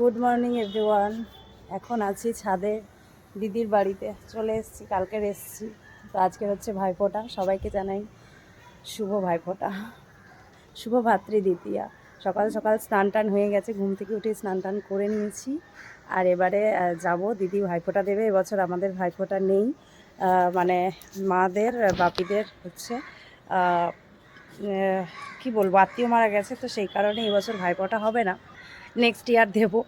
Good morning everyone এখন আছি ছাদে, দিদির বাড়িতে। চলে এসেছি কালকের এসেছি। তো আজকে হচ্ছে ভাইফোঁটা। সবাইকে জানাই শুভ ভাইফোঁটা। শুভ ভাতৃ দ্বিতীয়া সকাল সকাল স্নান টান হয়ে গেছে, ঘুম থেকে উঠে স্নান টান করে নিয়েছি। আর এবারে যাব। দিদি ভাইফোঁটা দেবে। এবছর আমাদের ভাইফোঁটা নেই। মানে মাদের, বাপিদের হচ্ছে কি বলব? আত্মীয় মারা গেছে, তো সেই কারণে এবছর ভাইফোঁটা হবে না। নেক্সট ইয়ার দেবো।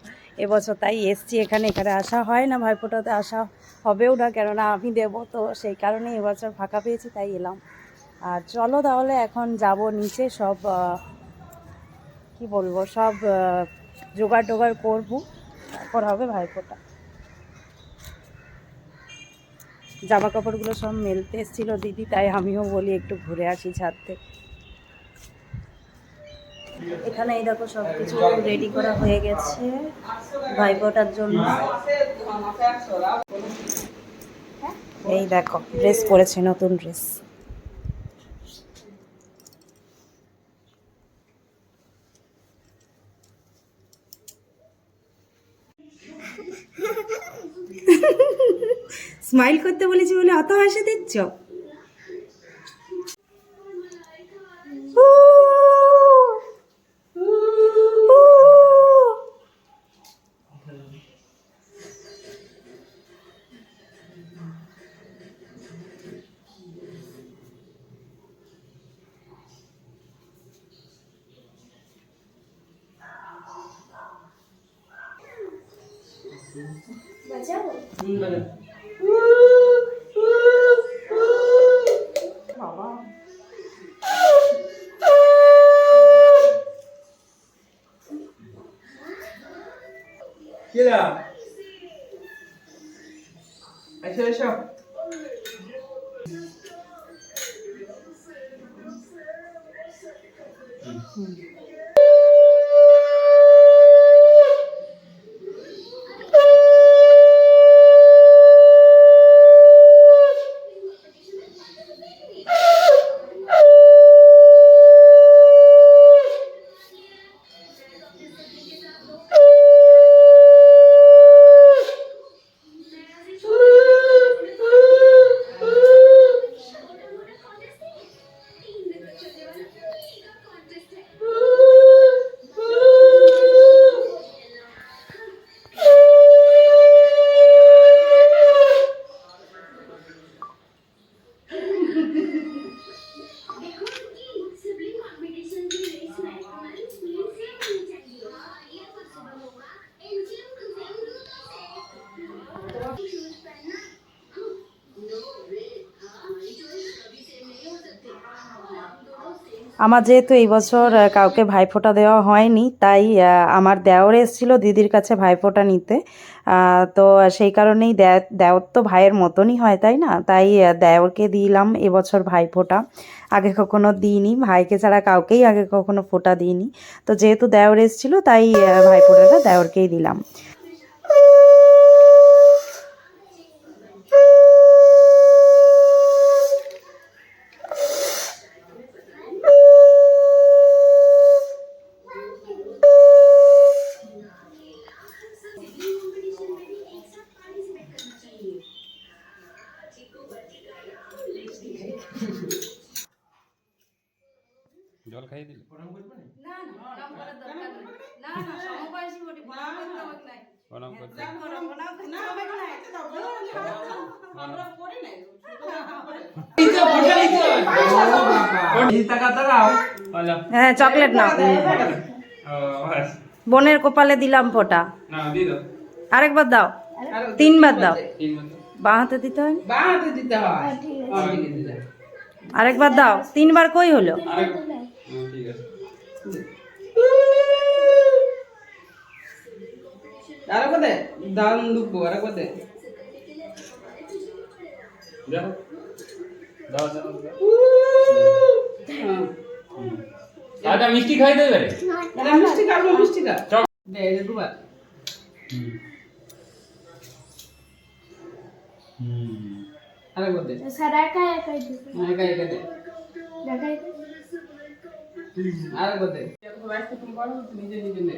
এবছর তাই এসছি এখানে। এখানে আসা হয় না ভাইফোঁটাতে, আসা হবেও না, কেননা আমি দেবো। তো সেই কারণে এবছর ফাঁকা পেয়েছি, তাই এলাম। আর চলো তাহলে এখন যাব নিচে, সব কি বলব, সব জোগাড় টোগাড় করব। তারপর হবে ভাইফোঁটা। জামা কাপড়গুলো সব মেলতে এসেছিল দিদি, তাই আমিও বলি একটু ঘুরে আসি ছাদ। থেকে এখানে এই দেখো সব কিছু রেডি করা হয়ে গেছে। ভাইফোঁটার জন্য। এই দেখো ড্রেস পরেছে, নতুন ড্রেস স্মাইল করতে বলেছি বলে অত হাসি দিচ্ছ? kia là anh chơi xem. ừ. আমার যেহেতু এই বছর কাউকে ভাইফোঁটা দেওয়া হয়নি, তাই আমার দেওর এসেছিল দিদির কাছে ভাইফোঁটা নিতে। তো সেই কারণেই দেওর তো ভাইয়ের মতনই হয়, তাই না? তাই দেওরকে দিলাম এবছর ভাইফোঁটা। আগে কখনো দিইনি, ভাইকে ছাড়া কাউকেই আগে কখনো ফোঁটা দিইনি। তো যেহেতু দেওর এসেছিল, তাই ভাইফোঁটাটা দেওরকেই দিলাম। জল খাইয়ে দিল? প্রণাম করতে টাকা দাঁড়াও। হ্যাঁ চকলেট নাও। বোনের কপালে দিলাম ফোঁটা। না আরেকবার দাও। তিনবার দাও। বাঁ হাতে দিতে হয় না? বাঁ হাতে দিতে হয়। ওদিকে দিতে হয়। আরেকবার দাও। তিনবার কই হলো? হ্যাঁ, ঠিক আছে। আর কোথায় দান দুঃখ আর কোথায় দেখো। হ্যাঁ। আচ্ছা, মিষ্টি খাই দেবে? মিষ্টি খাব মিষ্টি খা। দে দুবার। হুম। আরেকবার দে সারা একা একাই দে। দে একা আরেকবার দে তুমি করো নিজে নিজে নে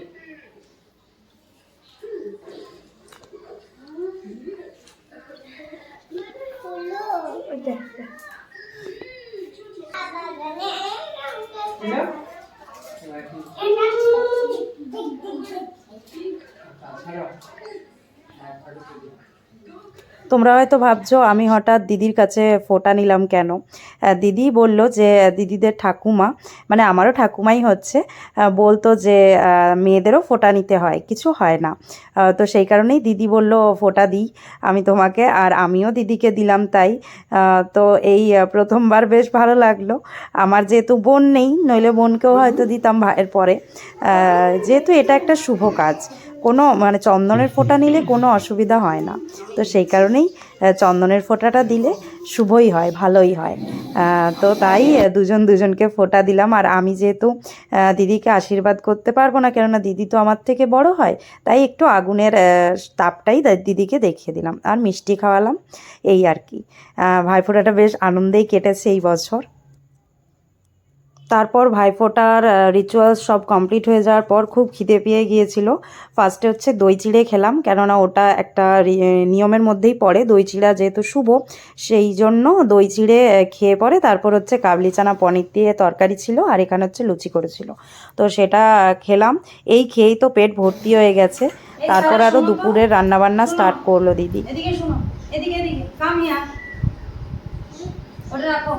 ছাড়া তোমরা হয়তো ভাবছ, আমি হঠাৎ দিদির কাছে ফোটা নিলাম কেন? দিদি বলল যে দিদিদের ঠাকুমা মানে আমারও ঠাকুমাই হচ্ছে বলতো যে মেয়েদেরও ফোটা নিতে হয়, কিছু হয় না। তো সেই কারণেই দিদি বলল ফোটা দিই, আমি তোমাকে, আর আমিও দিদিকে দিলাম তাই। তো এই প্রথমবার বেশ ভালো লাগল। আমার যেহেতু বোন নেই, নইলে বোনকেও হয়তো দিতাম ভাইয়ের পরে। যেহেতু এটা একটা শুভ কাজ কোনো মানে চন্দনের ফোঁটা নিলে কোনো অসুবিধা হয় না। তো সেই কারণেই চন্দনের ফোঁটাটা দিলে শুভই হয় ভালোই হয়। তো তাই দুজন দুজনকে ফোঁটা দিলাম। আর আমি যেহেতু দিদিকে আশীর্বাদ করতে পারব না কেননা দিদি তো আমার থেকে বড় হয় তাই একটু আগুনের তাপটাই দিদিকে দেখিয়ে দিলাম। আর মিষ্টি খাওয়ালাম এই আর কি। ভাইফোঁটাটা বেশ আনন্দেই কেটেছে এই বছর। তারপর ভাইফোঁটার রিচুয়ালস সব কমপ্লিট হয়ে যাওয়ার পর খুব খিদে পেয়ে গিয়েছিল। ফার্স্টে হচ্ছে দই চিড়ে খেলাম কেননা ওটা একটা নিয়মের মধ্যেই পড়ে। দই চিড়া যেহেতু শুভ সেই জন্য দই চিড়ে খেয়ে পরে তারপর হচ্ছে কাবলি চানা পনির দিয়ে তরকারি ছিল আর এখানে হচ্ছে লুচি করেছিল। তো সেটা খেলাম। এই খেয়েই তো পেট ভর্তি হয়ে গেছে। তারপর আরও দুপুরের রান্নাবান্না স্টার্ট করল দিদি। এদিকে শোনো। এদিকে এদিকে। কাম ওটা রাখো।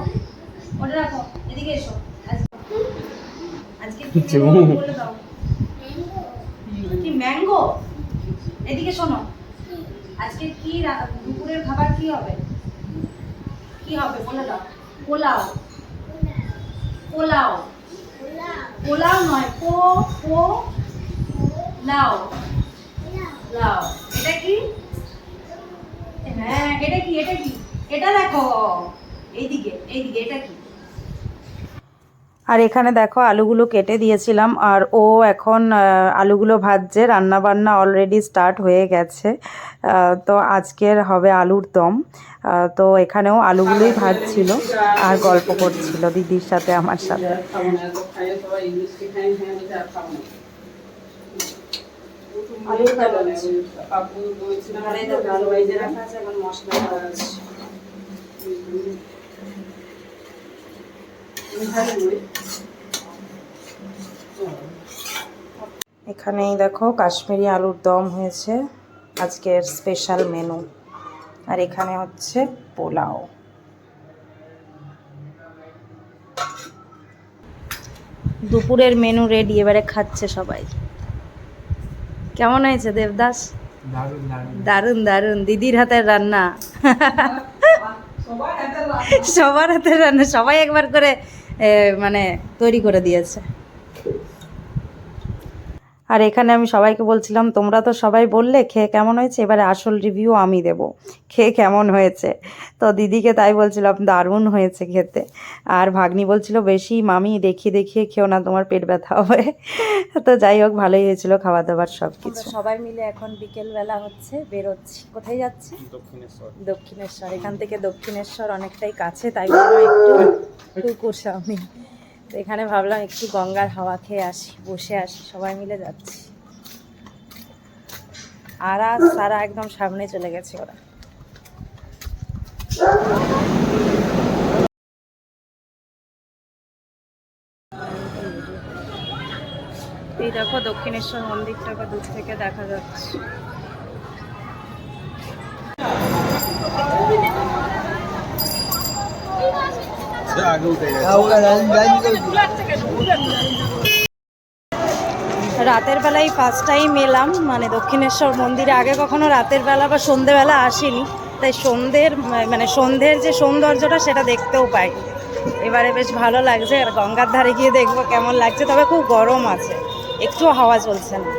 ওটা রাখো। এদিকে এসো। আজকে কি বলে দাও। কি ম্যাঙ্গো এদিকে শোনো। আজকে কি দুপুরের খাবার কি হবে? কি হবে বলে দাও। পোলাও। পোলাও। পোলাও নয় পো পো লাও। লাও। এটা কি? হ্যাঁ এটা কি এটা কি? এটা দেখো। এইদিকে এইদিকে এটা কি? আর এখানে দেখো আলুগুলো কেটে দিয়েছিলাম, আর ও এখন আলুগুলো ভাজছে রান্না বান্না অলরেডি স্টার্ট হয়ে গেছে। তো আজকের হবে আলুর দম। তো এখানেও আলুগুলোই ভাজছিল আর গল্প করছিল দিদির সাথে, আমার সাথে। মশলা এখানেই দেখো কাশ্মীরি আলুর দম হয়েছে। আজকের স্পেশাল মেনু আর এখানে হচ্ছে পোলাও। দুপুরের মেনু রেডি এবারে খাচ্ছে সবাই। কেমন হয়েছে দেবদাস? দারুণ দারুণ। দিদির হাতের রান্না। সবার হাতের রান্না। সবাই একবার করে মানে তৈরি করে দিয়েছে। আর এখানে আমি সবাইকে বলছিলাম তোমরা তো সবাই বললে খেয়ে কেমন হয়েছে? এবারে আসল রিভিউ আমি দেব। খেয়ে কেমন হয়েছে? তো দিদিকে তাই বলছিলাম দারুণ হয়েছে খেতে। আর ভাগ্নি বলছিল বেশি মামি দেখিয়ে দেখিয়ে খেও না তোমার পেট ব্যথা হবে। তো যাই হোক ভালোই হয়েছিল খাওয়া দাওয়ার সব কিছু সবাই মিলে এখন বিকেলবেলা হচ্ছে বেরোচ্ছি। কোথায় যাচ্ছি? দক্ষিণেশ্বর। দক্ষিণেশ্বর। এখান থেকে দক্ষিণেশ্বর অনেকটাই কাছে তাই একটু কুকুর স্বামী তো এখানে ভাবলাম একটু গঙ্গার হাওয়া খেয়ে আসি, বসে আসি, সবাই মিলে যাচ্ছি। আর আজ সারা একদম সামনে চলে গেছে ওরা। এই দেখো দক্ষিণেশ্বর মন্দিরটাকে দূর থেকে দেখা যাচ্ছে। রাতের বেলায় ফার্স্ট টাইম এলাম মানে দক্ষিণেশ্বর মন্দিরে। আগে কখনো রাতের বেলা বা সন্ধেবেলা আসিনি। তাই সন্ধ্যের মানে সন্ধ্যের যে সৌন্দর্যটা, সেটা দেখতেও পাই। এবারে বেশ ভালো লাগছে, আর গঙ্গার ধারে গিয়ে দেখব কেমন লাগছে। তবে খুব গরম আছে। একটুও হাওয়া চলছে না।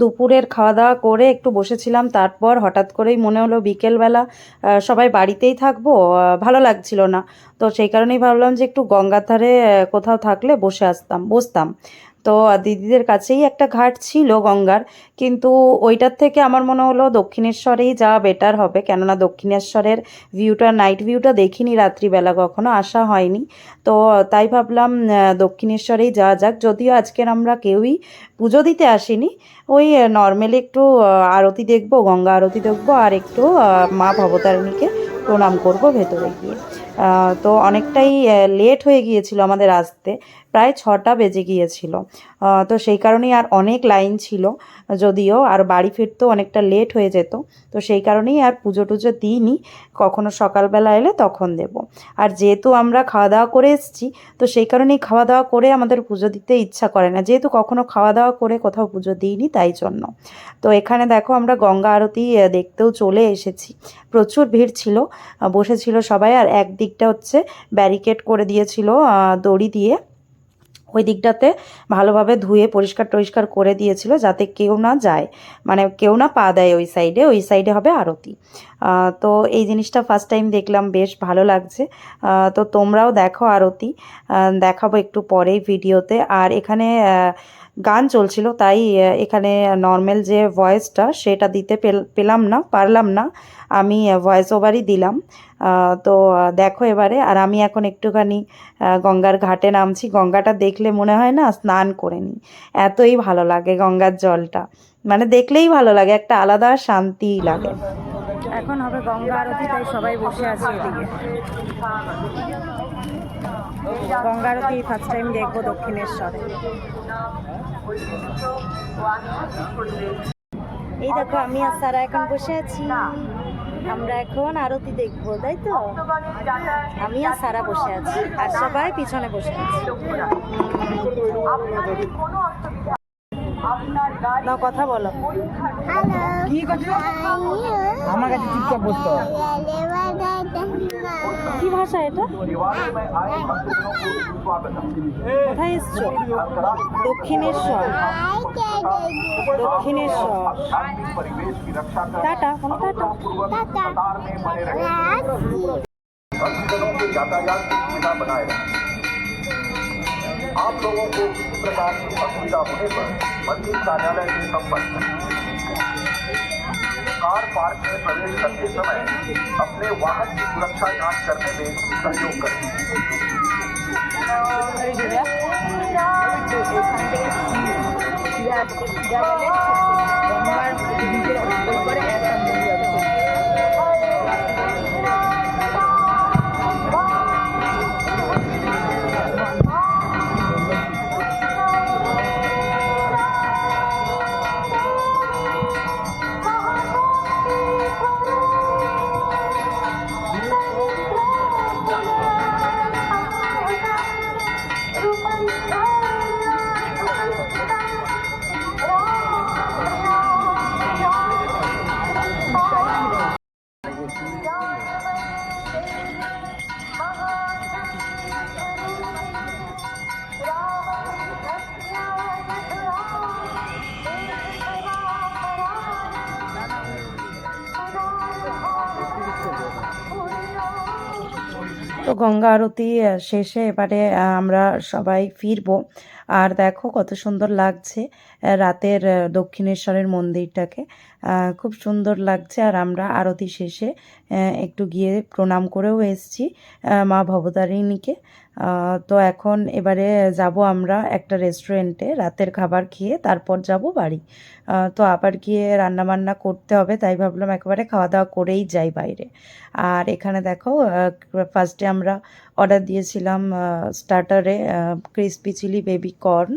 দুপুরের খাওয়া দাওয়া করে একটু বসেছিলাম, তারপর হঠাৎ করেই মনে হলো বিকেলবেলা সবাই বাড়িতেই থাকব ভালো লাগছিল না। তো সেই কারণেই ভাবলাম যে একটু গঙ্গার ধারে কোথাও থাকলে বসে আসতাম, বসতাম। তো দিদিদের কাছেই একটা ঘাট ছিল গঙ্গার, কিন্তু ওইটার থেকে আমার মনে হলো দক্ষিণেশ্বরেই যাওয়া বেটার হবে। কেননা দক্ষিণেশ্বরের ভিউটা নাইট ভিউটা দেখিনি রাত্রিবেলা, কখনো আসা হয়নি। তো তাই ভাবলাম দক্ষিণেশ্বরেই যাওয়া যাক। যদিও আজকের আমরা কেউই পুজো দিতে আসিনি, ওই নর্মালি একটু আরতি দেখব, গঙ্গা আরতি দেখব, আর একটু মা ভবতারিণীকে প্রণাম করব ভেতরে গিয়ে। তো অনেকটাই লেট হয়ে গিয়েছিল আমাদের আসতে। প্রায় ছটা বেজে গিয়েছিল। তো সেই কারণেই আর অনেক লাইন ছিল। যদিও আর বাড়ি ফিরতেও অনেকটা লেট হয়ে যেত, তো সেই কারণেই আর পুজো টুজো দিইনি, কখনো সকালবেলা এলে তখন দেব। আর যেহেতু আমরা খাওয়া দাওয়া করে এসেছি, তো সেই কারণেই খাওয়া দাওয়া করে আমাদের পুজো দিতে ইচ্ছা করে না। যেহেতু কখনো খাওয়া দাওয়া করে কোথাও পুজো দিইনি, তাই জন্য। তো এখানে দেখো আমরা গঙ্গা আরতি দেখতেও চলে এসেছি। প্রচুর ভিড় ছিল বসেছিল সবাই, আর একদিকটা হচ্ছে ব্যারিকেড করে দিয়েছিল দড়ি দিয়ে। ওই দিকটাতে ভালোভাবে ধুয়ে পরিষ্কার টরিষ্কার করে দিয়েছিল যাতে কেউ না যায়। মানে কেউ না পা দেয় ওই সাইডে ওই সাইডে হবে আরতি। তো এই জিনিসটা ফার্স্ট টাইম দেখলাম, বেশ ভালো লাগছে। তো তোমরাও দেখো আরতি। দেখাবো একটু পরেই ভিডিওতে আর এখানে গান চলছিল, তাই এখানে নর্মাল যে ভয়েসটা সেটা দিতে পেল- পেলাম না, পারলাম না। আমি ভয়েস ওভারই দিলাম। তো দেখো এবারে, আর আমি এখন একটুখানি গঙ্গার ঘাটে নামছি। গঙ্গাটা দেখলে মনে হয় না স্নান করে নিই এতই ভালো লাগে গঙ্গার জলটা। মানে দেখলেই ভালো লাগে, একটা আলাদা শান্তি লাগে। এখন হবে গঙ্গা আরতি, তাই সবাই বসে আছে এদিকে। গঙ্গা আরতি ফার্স্ট টাইম দেখব দক্ষিণেশ্বরে। এই দেখো, আমি আর সারা এখন বসে আছি। আমরা এখন আরতি দেখব, তাই তো? আমি আর সারা বসে আছি, আর সবাই পিছনে বসে আছে। না কথা বলো আমার কাছে চুপচাপ বসতে হবে কি ভাষা এটা কোথায় এসছো দক্ষিণেশ্বর দক্ষিণেশ্বর টাটা কোনো টাটা भक्तजनों के यातायात की सुविधा बनाए रखें आप लोगों को किसी प्रकार की असुविधा होने पर मंदिर कार्यालय से संपर्क करें। कार पार्क में प्रवेश करते समय अपने वाहन की सुरक्षा जाँच करने में सहयोग करें। তো গঙ্গা আরতি শেষে এবারে আমরা সবাই ফিরবো। আর দেখো কত সুন্দর লাগছে রাতের দক্ষিণেশ্বরের মন্দিরটাকে। খুব সুন্দর লাগছে আর আমরা আরতি শেষে একটু গিয়ে প্রণাম করেও এসেছি মা ভবতারিণীকে। তো এখন এবারে যাব আমরা একটা রেস্টুরেন্টে রাতের খাবার খেয়ে তারপর যাব বাড়ি। তো আবার গিয়ে রান্নাবান্না করতে হবে, তাই ভাবলাম একেবারে খাওয়া দাওয়া করেই যাই বাইরে। আর এখানে দেখো ফার্স্টে আমরা অর্ডার দিয়েছিলাম স্টার্টারে ক্রিসপি চিলি বেবি কর্ন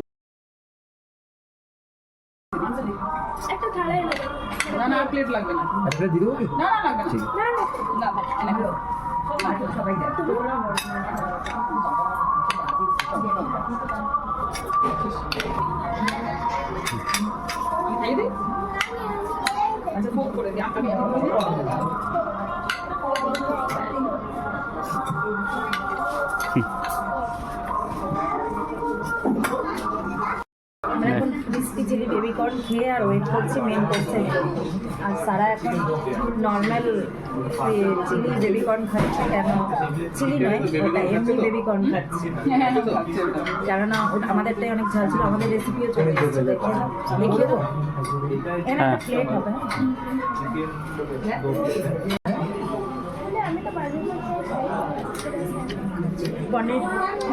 না না প্লেট লাগবে না। একটা দিয়ে দেবো? না না লাগবে না। না না না খাইয়ে দিই আচ্ছা ভোগ করে দিই আমি চিলি কর্ন খেয়ে আর ওয়েট করছি মেন কোর্সের জন্য আর সারা এখন নর্মাল চিলি বেবি কর্ন খাচ্ছে কেন? চিলি নয় ওটা এমনি বেবি কর্ন খাচ্ছে। কেননা ওটা আমাদেরটাই অনেক ঝাল ছিল আমাদের রেসিপিও চলে এসেছে দেখে দেখিয়ে দেবো এখানে প্লেট হবে। পনির।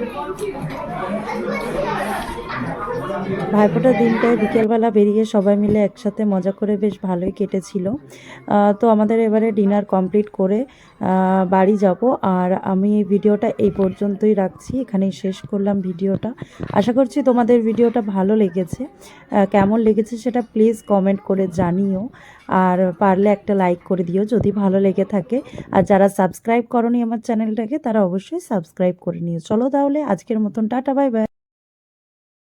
বাটার ভাইফোঁটার দিনটায় বিকেলবেলা বেরিয়ে সবাই মিলে একসাথে মজা করে বেশ ভালোই কেটেছিল। তো আমাদের এবারে ডিনার কমপ্লিট করে বাড়ি যাব। আর আমি এই ভিডিওটা এই পর্যন্তই রাখছি। এখানেই শেষ করলাম ভিডিওটা। আশা করছি তোমাদের ভিডিওটা ভালো লেগেছে। কেমন লেগেছে সেটা প্লিজ কমেন্ট করে জানিও। আর পারলে একটা লাইক করে দিও যদি ভালো লেগে থাকে। আর যারা সাবস্ক্রাইব করনি আমার চ্যানেলটাকে তারা অবশ্যই সাবস্ক্রাইব করে নিও। চলো তাহলে আজকের মতন, টাটা বাই বাই